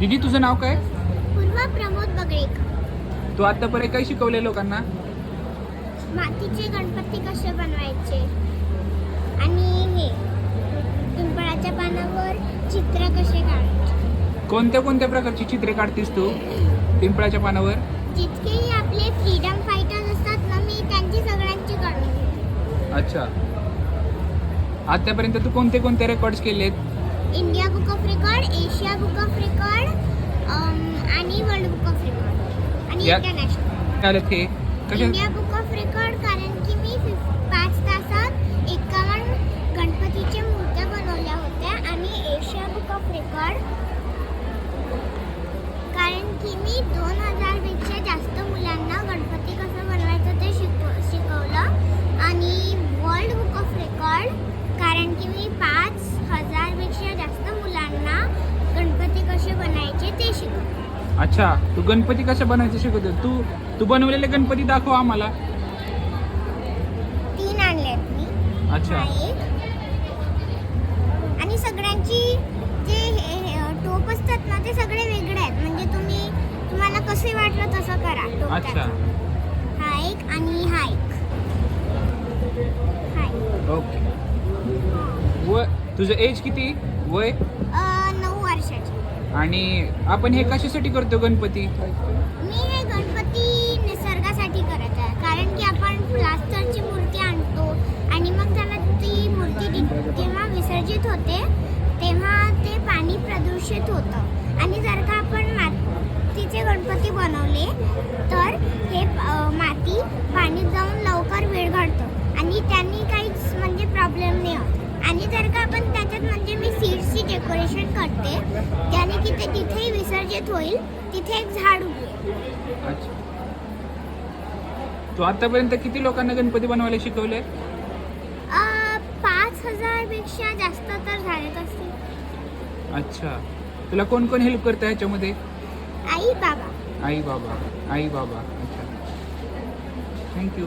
दिदी तुझं नाव काय? पूर्वा प्रमोद बगळेकर. तू आतापर्यंत काय शिकवले लोकांना? मातीचे गणपती कसे बनवायचे? आणि हे पिंपळाच्या पानावर चित्र कसे काढायचे? कोणत्या कोणत्या प्रकारची चित्रे काढतेस तू पिंपळाच्या पानावर? जितकेही आपले फ्रीडम फायटर्स असतात ना मी त्यांची सगळ्यांची काढून घेते. अच्छा. आतापर्यंत तू कोणते कोणते रेकॉर्ड्स केलेत? India book of record Asia book of record आणि वर्ल्ड बुक ऑफ रेकॉर्ड आणि इंटरनॅशनल ते. इंडिया बुक ऑफ रेकॉर्ड कारण की मी फिफ- पाच तासात एकावन्न गणपतीच्या मूर्त्या बनवल्या होत्या आणि एशिया बुक ऑफ रेकॉर्ड कारण की मी दोन अच्छा तू गणपती कशा बनवायचे शिकवतो? तू तू बनवलेले गणपती दाखव आम्हाला. तीन आणलेत मी. अच्छा. हा एक. आणि सगळ्यांची जे हे- हे टोप असतात ना ते सगळे वेगळे आहेत. म्हणजे तुम्ही तुम्हाला कसे वाटलं तसं करा टोप अच्छा. त्याचं. हा एक आणि हा एक. हा एक. ओके. व तुझं एज किती? वय? आणि आपण हे कशासाठी करतो गणपती? मी हे गणपती निसर्गासाठी करत आहे. कारण की आपण प्लास्टरची मूर्ती आणतो आणि मग त्याला ती मूर्ती ति- जेव्हा विसर्जित होते तेव्हा ते पाणी प्रदूषित होतं. आणि जर का आपण मातीचे गणपती बनवले तर हे माती पाणी जाऊन लवकर विरघळतं आणि त्यांनी काहीच म्हणजे प्रॉब्लेम नाही होत. आणि जर का डेकोरेशन करते. त्याने की ते तिथेही विसर्जित होईल. तिथे एक झाड अच्छा. तू आतापर्यंत किती लोकांना गणपती बनवायला शिकवले? पाच हजारपेक्षा जास्त तर झालेच असतील. अच्छा. तुला कोण कोण हेल्प करतं ह्याच्यामध्ये? आई बाबा. आई बाबा. आई बाबा. अच्छा. थँक्यू